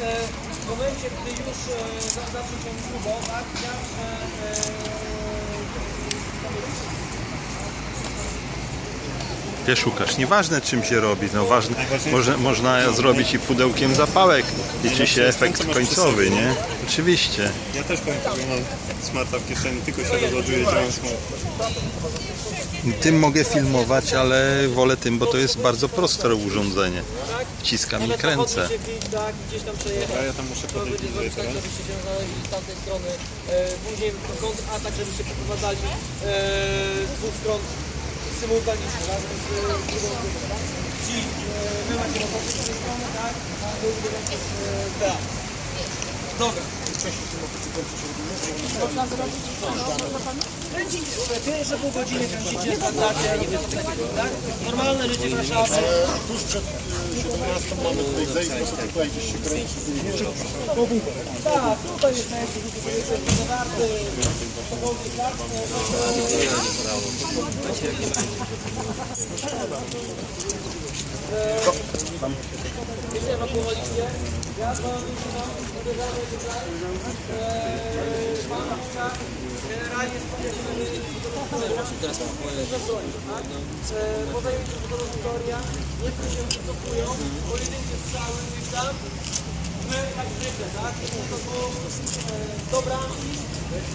e, w momencie, gdy już e, za- zacznie się grubo, tak, ja, Wiesz Łukasz, nieważne czym się robi, no ważne, może, można zrobić i pudełkiem zapałek, liczy się efekt końcowy, nie? Oczywiście. Ja też powiem, że mam smarta w kieszeni, tylko się rozładuje, działam smart. Tym mogę filmować, ale wolę tym, bo to jest bardzo proste urządzenie. Wciskam i kręcę. zachodzi się bić, tak, gdzieś tam przejechać. A ja tam muszę podejść bliżej tak, teraz. się z tamtej strony. Później kontratak, żebyście przeprowadzali e, z dwóch stron symultanicznie? Więc, e, drugą grupę, tak? Ci, wy macie motory z tej strony, tak? A wy wybieracie z e, BA. Dobra. Pierwsze pół godziny kręcicie, sprawdzacie, nie wiem, co takiego, tak? Normalne życie Warszawy. Tuż przed y, 17 mamy tutaj zejść, bo to tutaj gdzieś się kręci. Tak, tutaj jest najlepszy rzut, który jest zawarty. Cokolwiek, tak? Wiecie, ewakuowaliście? Ja to uderzamy tutaj. Eee, Szpanówka. Generalnie tak? Eee, Podajecie fotografia, niektórzy się wycofują, pojedyncze strzały gdzieś tam. My tak zwykle, tak? To było e, dobra,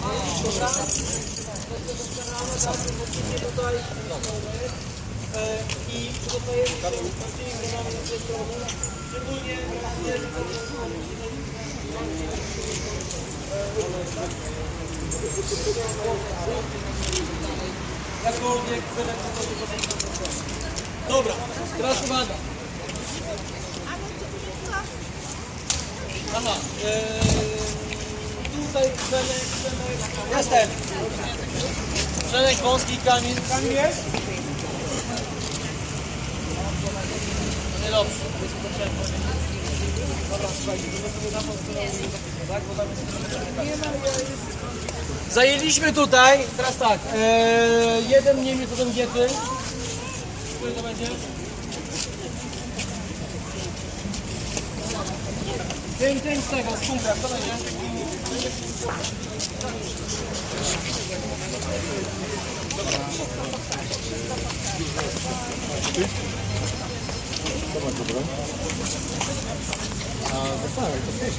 a dobra. Tak, możecie tutaj e, i przygotujemy się z tymi na dwie strony. Szczególnie jakkolwiek wylek to sobie Dobra, teraz uwaga. Aha, eee, tutaj Przemek, Przemek. Jestem. Przemek wąski, Kamil. Kamil jest? No niedobrze. Zajęliśmy tutaj, teraz tak, eee, jeden Niemiec, jeden Giety. Który to będzie? Z tego, z punkta, co będzie? あ、僕は割と選手